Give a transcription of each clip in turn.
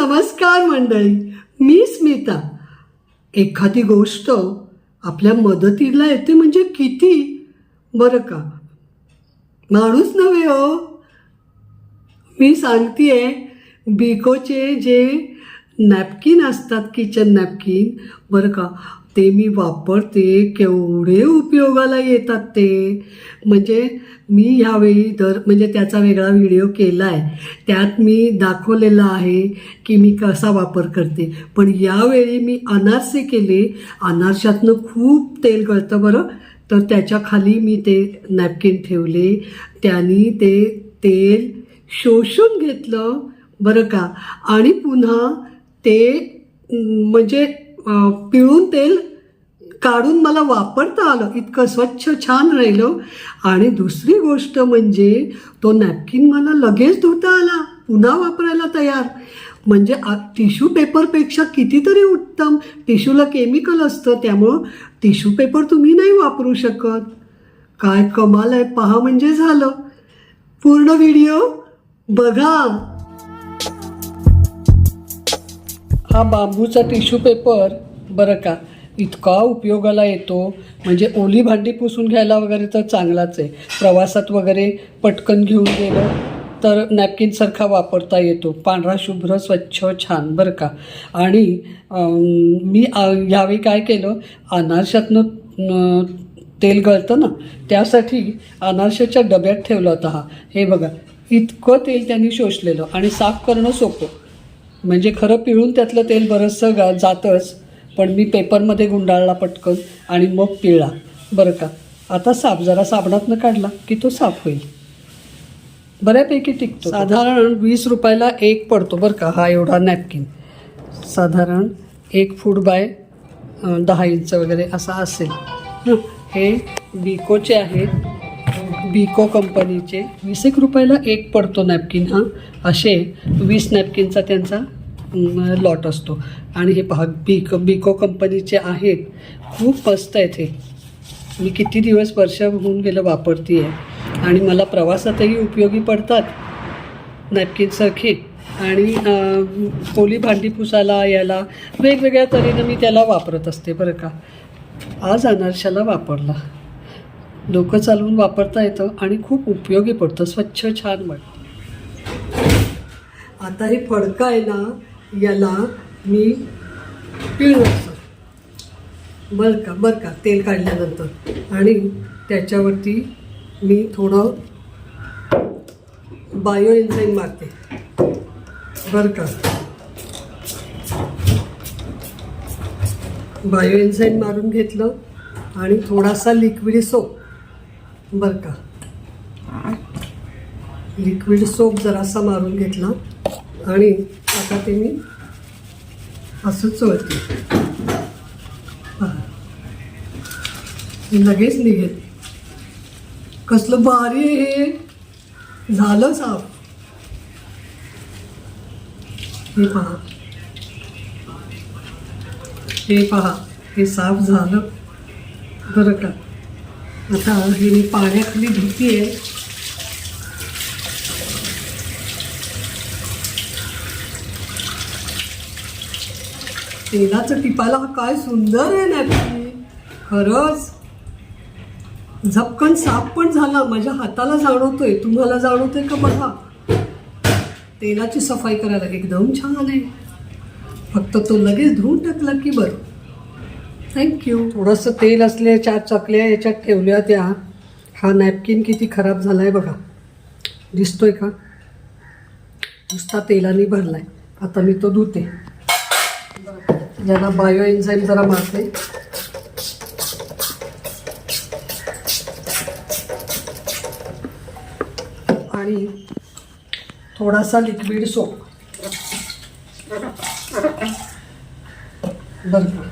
नमस्कार मंडळी मी स्मिता. एखादी गोष्ट आपल्या मदतीला येते म्हणजे किती? बरं का? माणूस नव्हे हो. मी सांगतेय बिकोचे जे नॅपकिन असतात किचन नॅपकिन बरं का? ते मी वापरते केवढे उपयोगाला येतात ते. म्हणजे मी ह्यावेळी दर म्हणजे त्याचा वेगळा व्हिडिओ केला आहे त्यात मी दाखवलेला आहे की मी कसा वापर करते. पण यावेळी मी अनारसे केले. अनारशातनं खूप तेल गळतं बरं. तर त्याच्याखाली मी ते नॅपकिन ठेवले. त्यांनी ते तेल शोषून घेतलं बरं का. आणि पुन्हा ते म्हणजे पिळून तेल काढून मला वापरता आलं. इतकं स्वच्छ छान राहिलं. आणि दुसरी गोष्ट म्हणजे तो नॅपकिन मला लगेच धुता आला. पुन्हा वापरायला तयार. म्हणजे टिश्यू पेपरपेक्षा कितीतरी उत्तम. टिश्यूला केमिकल असतं. त्यामुळं टिश्यू पेपर तुम्ही नाही वापरू शकत. काय कमाल आहे. पहा म्हणजे झालं. पूर्ण व्हिडिओ बघा. हा बांबूचा टिश्यू पेपर. बरं का? इतका उपयोगाला येतो. म्हणजे ओली भांडी पुसून घ्यायला वगैरे तर चांगलाच आहे. प्रवासात वगैरे पटकन घेऊन गेलं तर नॅपकिनसारखा वापरता येतो. पांढरा शुभ्र स्वच्छ छान. बरं का? आणि मी ह्यावेळी यावेळी काय केलं? अनारशातनं तेल गळतं ना? त्यासाठी अनारशाच्या डब्यात ठेवला होता हा. हे बघा. इतकं तेल त्यांनी शोषलेलं आणि साफ करणं सोपं. म्हणजे खरं पिळून त्यातलं तेल बरंचसं गा जातंच पण मी पेपरमध्ये गुंडाळला पटकन आणि मग पिळला. बरं का? आता साफ जरा साबणातनं काढला की तो साफ होईल. बऱ्यापैकी टिकतो साधारण वीस रुपयाला एक पडतो बरं का हा एवढा नॅपकिन. साधारण एक फूट बाय दहा इंच वगैरे असा असेल. हे बिकोचे आहेत. बिको कंपनीचे. वीस एक रुपयाला एक पडतो नॅपकिन हा. असे वीस नॅपकिनचा त्यांचा लॉट असतो. आणि हे पहा बिको बिको कंपनीचे आहेत खूप मस्त आहेत हे. मी किती दिवस वर्ष होऊन गेलं वापरते आहे आणि मला प्रवासातही उपयोगी पडतात. नॅपकिनसारखे आणि पोली भांडी पुसायला याला वेगवेगळ्या तऱ्हेनं मी त्याला वापरत असते बरं का. आज अनारशाला वापरला. डोकं चालवून वापरता येतं आणि खूप उपयोगी पडतं. स्वच्छ छान वाटतं. आता हे फडकं आहे ना याला मी पिळणार बरं का बरं का तेल काढल्यानंतर. आणि त्याच्यावरती मी थोडं बायो एन्झाईम मारते. बरं का? बायो एन्झाईम मारून घेतलं आणि थोडासा लिक्विड सोप बरं का? लिक्विड सोप जरासा मारून घेतला आणि आता ते मी असं चोळते. हे लगेच निघेल. कसलं भारी हे. झालं साफ. हे पहा. हे पहा. हे साफ झालं. बरं का. आता हे मी पाण्याखाली धुती आहे तेलाचं टिपाला हा काय सुंदर आहे नॅपकिन खरंच. झपकन साफ पण झाला. माझ्या हाताला जाणवतोय. तुम्हाला जाणवतोय का बघा? तेलाची सफाई करायला एकदम छान आहे. फक्त तो लगेच धुवून टाकला की बरं. थँक्यू थोडंसं तेल असले चार चकल्या याच्यात ठेवल्या त्या. हा नॅपकिन किती खराब झाला आहे बघा. दिसतोय का? नुसता तेलाने भरला आहे आता मी तो धुते. ज्याला बायो एन्झाईम जरा मारते. आणि थोडासा लिक्विड सोप बरोबर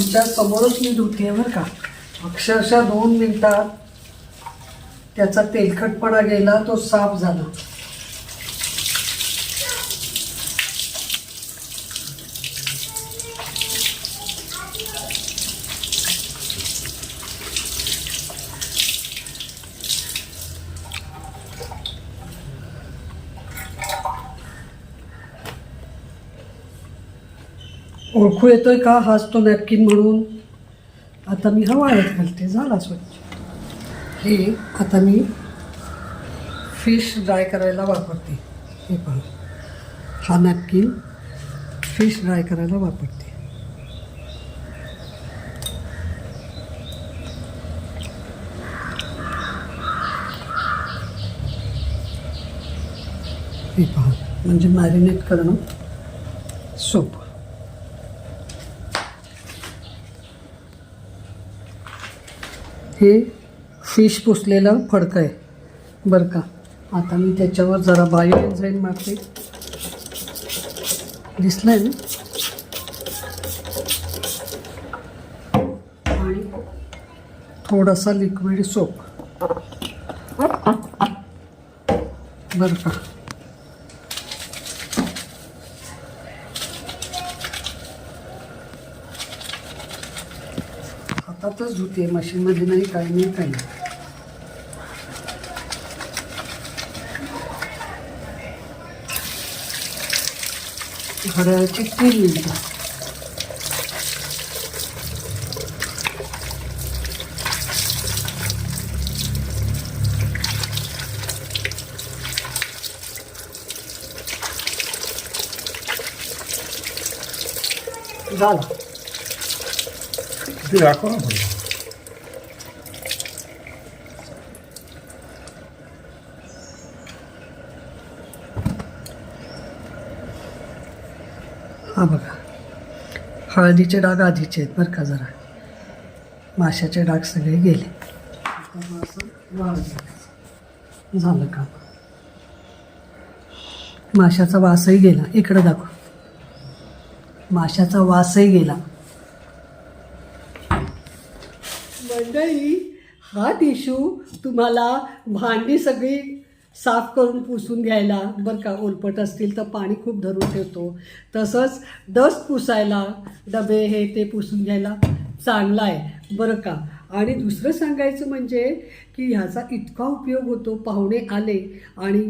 का तुमच्या समोरच मी धुते बरं का. अक्षरशः दोन मिनिटात त्याचा तेलखटपणा गेला तो साफ झाला. ओळखू येतोय का हाच तो नॅपकिन म्हणून? आता मी हा वाळत घालते झाला स्वच्छ. हे आता मी फिश ड्राय करायला वापरते. हे पहा. हा नॅपकिन फिश ड्राय करायला वापरते. हे पहा. म्हणजे मॅरिनेट करणं सोपं. हे फिश पुसलेलं फडकं आहे. बरं का. आता मी त्याच्यावर जरा बायो एन्झाईम मारते. दिसलं आहे ना? आणि थोडासा लिक्विड सोप बरं का. हातातच धुते मशीनमध्ये नाही काय नाही काही नाही. घड्याळाची तीन मिनिटं. झालं. ते दाखव ना थोडं. हा बघा. हळदीचे डाग आधीचे आहेत बरं का जरा. माशाचे डाग सगळे गेले. असं झालं का माशाचा वासही गेला. इकडं दाखव. माशाचा वासही गेला. मंडळी हा टिशू तुम्हाला भांडी सगळी साफ करून पुसून घ्यायला बरं का ओलपट असतील तर पाणी खूप धरून ठेवतो. तसंच डस्ट पुसायला डबे हे ते पुसून घ्यायला चांगला आहे बरं का. आणि दुसरं सांगायचं म्हणजे की ह्याचा इतका उपयोग होतो पाहुणे आले आणि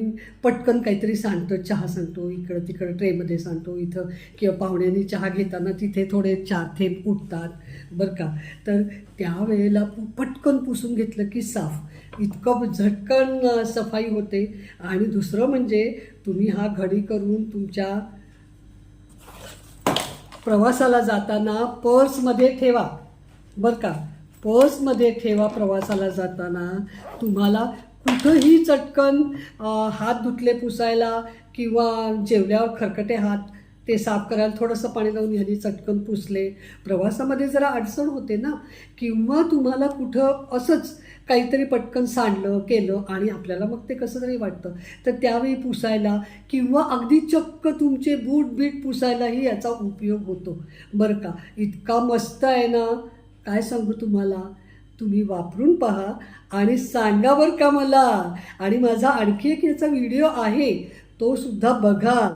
पटकन काहीतरी सांगतो चहा सांगतो इकडं तिकडं ट्रेमध्ये सांगतो इथं. किंवा पाहुण्यांनी चहा घेताना तिथे थोडे चार थेंब उठतात. बरं का? तर त्यावेळेला पटकन पुसून घेतलं की साफ. इतकं झटकन सफाई होते. आणि दुसरं म्हणजे तुम्ही हा घडी करून तुमच्या प्रवासाला जाताना पर्समध्ये ठेवा. बरं का? पर्समध्ये ठेवा प्रवासाला जाताना. तुम्हाला कुठंही चटकन हात धुतले पुसायला किंवा जेवल्यावर खरकटे हात ते साफ करायला थोडंसं पाणी लावून ह्यानी चटकन पुसले. प्रवासामध्ये जरा अडचण होते ना किंवा तुम्हाला कुठं असंच काहीतरी पटकन सांडलं केलं आणि आपल्याला मग ते कसं तरी वाटतं. तर त्यावेळी पुसायला किंवा अगदी चक्क तुमचे बूट बीट पुसायलाही याचा उपयोग होतो. बरं का? इतका मस्त आहे ना? काय सांगू तुम्हाला? तुम्ही वापरून पहा आणि सांगा बरं का मला. आणि माझा आणखी एक याचा व्हिडिओ आहे तो सुद्धा बघा.